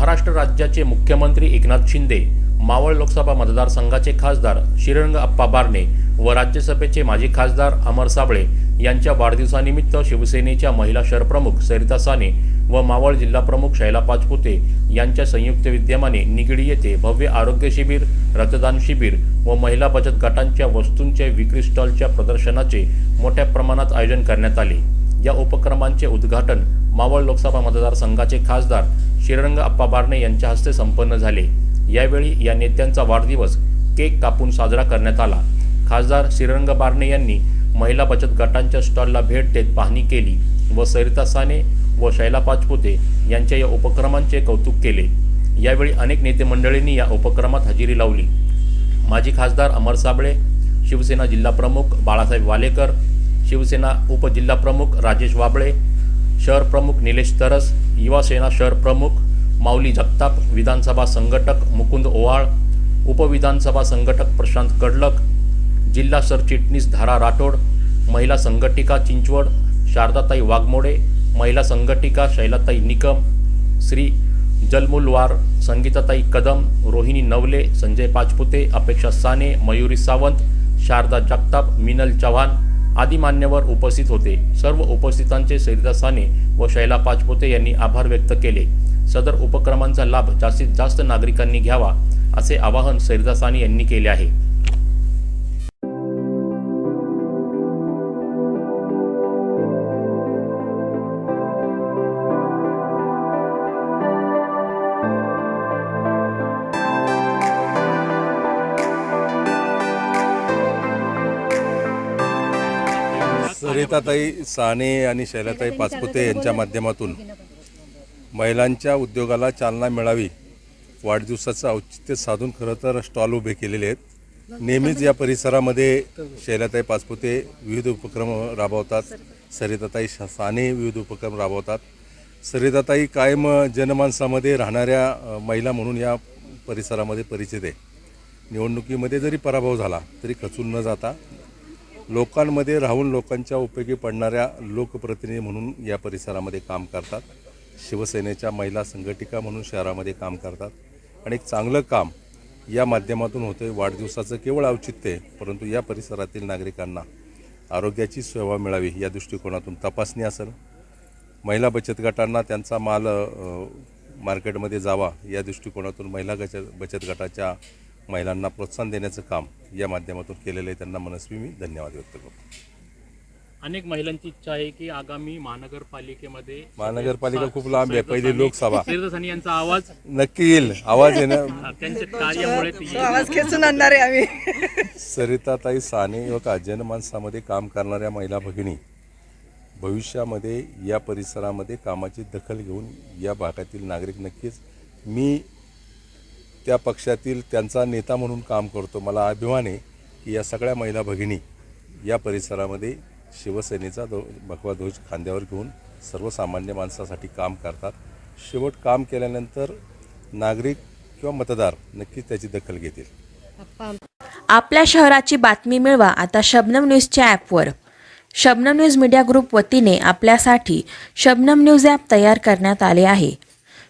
महाराष्ट्र राज्याचे मुख्यमंत्री एकनाथ शिंदे मावळ लोकसभा मतदारसंघाचे खासदार श्रीरंग अप्पा बारणे व राज्यसभेचे माजी खासदार अमर साबळे यांच्या वाढदिवसानिमित्त शिवसेनेच्या महिला शहरप्रमुख सरिता साने व मावळ जिल्हाप्रमुख शैला पाचपुते यांच्या संयुक्त विद्यमाने निगडी येथे भव्य आरोग्य शिबिर रक्तदान शिबिर व महिला बचत गटांच्या वस्तूंच्या विक्री स्टॉलच्या प्रदर्शनाचे मोठ्या प्रमाणात आयोजन करण्यात आले. या उपक्रमांचे उद्घाटन मावळ लोकसभा मतदारसंघाचे खासदार श्रीरंग अप्पा बारणे यांच्या हस्ते संपन्न झाले. यावेळी या नेत्यांचा वाढदिवस केक कापून साजरा करण्यात आला. खासदार श्रीरंग बारणे यांनी महिला बचत गटांच्या स्टॉलला भेट देत पाहणी केली व सरिता साने व शैला पाचपुते यांच्या या उपक्रमांचे कौतुक केले. यावेळी अनेक नेते मंडळींनी या उपक्रमात हजेरी लावली. माजी खासदार अमर साबळे शिवसेना जिल्हाप्रमुख बाळासाहेब वालेकर शिवसेना उपजिल्हाप्रमुख राजेश वाबळे शहर प्रमुख निलेश तरस युवासेना शहर प्रमुख माऊली जगताप विधानसभा संघटक मुकुंद ओवाळ उपविधानसभा संघटक प्रशांत कडलक जिल्हा सरचिटणीस धारा राठोड महिला संघटिका चिंचवड शारदाताई वाघमोडे महिला संघटिका शैलाताई निकम श्री जलमुलवार संगीताताई कदम रोहिणी नवले संजय पाचपुते अपेक्षा साने मयुरी सावंत शारदा जगताप मिनल चव्हाण आदी मान्यवर उपस्थित होते. सर्व उपस्थितांचे सरिता साने व शैला पाचपोते यांनी आभार व्यक्त केले. सदर उपक्रमांचा लाभ जास्तीत जास्त नागरिकांनी घ्यावा असे आवाहन सरिता साने यांनी केले आहे. सरिताताई साने आणि शैलाताई पाचपुते यांच्या माध्यमातून महिलांच्या उद्योगाला चालना मिळावी वाढदिवसाचं औचित्य साधून खरं तर स्टॉल उभे केलेले आहेत. नेहमीच या परिसरामध्ये शैलाताई पाचपुते विविध उपक्रम राबवतात. सरिताताई श- साने विविध उपक्रम राबवतात. सरिताताई कायम जनमानसामध्ये राहणाऱ्या महिला म्हणून या परिसरामध्ये परिचित आहे. निवडणुकीमध्ये जरी पराभव झाला तरी खचून न जाता लोकांमध्ये राहून लोकांच्या उपयोगी पडणाऱ्या लोकप्रतिनिधी म्हणून या परिसरामध्ये काम करतात. शिवसेनेच्या महिला संघटिका म्हणून शहरामध्ये काम करतात. आणि एक चांगलं काम या माध्यमातून होतं आहे वाढदिवसाचं केवळ औचित्य आहे परंतु या परिसरातील नागरिकांना आरोग्याची सेवा मिळावी या दृष्टिकोनातून तपासणी असेल. महिला बचत गटांना त्यांचा माल मार्केटमध्ये जावा या दृष्टिकोनातून महिला गच बचत गटाच्या महिलांना प्रोत्साहन देण्याचं काम या माध्यमातून केलेलं आहे. त्यांना मनस्वी मी धन्यवाद व्यक्त करतो. अनेक महिलांची इच्छा आहे की आगामी महानगरपालिकेमध्ये महानगरपालिका खूप लांब आहे पहिली लोकसभा. सरिता यांचा आवाज नक्की येईल. आवाज येणं त्यांच्या कार्यामुळे ती आवाज खेचून आणणार आहे आम्ही. सरिताताई साने व का जनमानसामध्ये काम करणाऱ्या महिला भगिनी भविष्यामध्ये या परिसरामध्ये कामाची दखल घेऊन या भागातील नागरिक नक्कीच मी त्या पक्षातील त्यांचा नेता म्हणून काम करतो. मला अभिमान आहे की या सगळ्या महिला भगिनी या परिसरामध्ये शिवसेनेचा दो भगवा ध्वज खांद्यावर घेऊन सर्वसामान्य माणसासाठी काम करतात. शेवट काम केल्यानंतर नागरिक किंवा मतदार नक्कीच त्याची दखल घेतील. आपल्या शहराची बातमी मिळवा आता शबनम न्यूजच्या ॲपवर. शबनम न्यूज मीडिया ग्रुप वतीने आपल्यासाठी शबनम न्यूज ॲप तयार करण्यात आले आहे.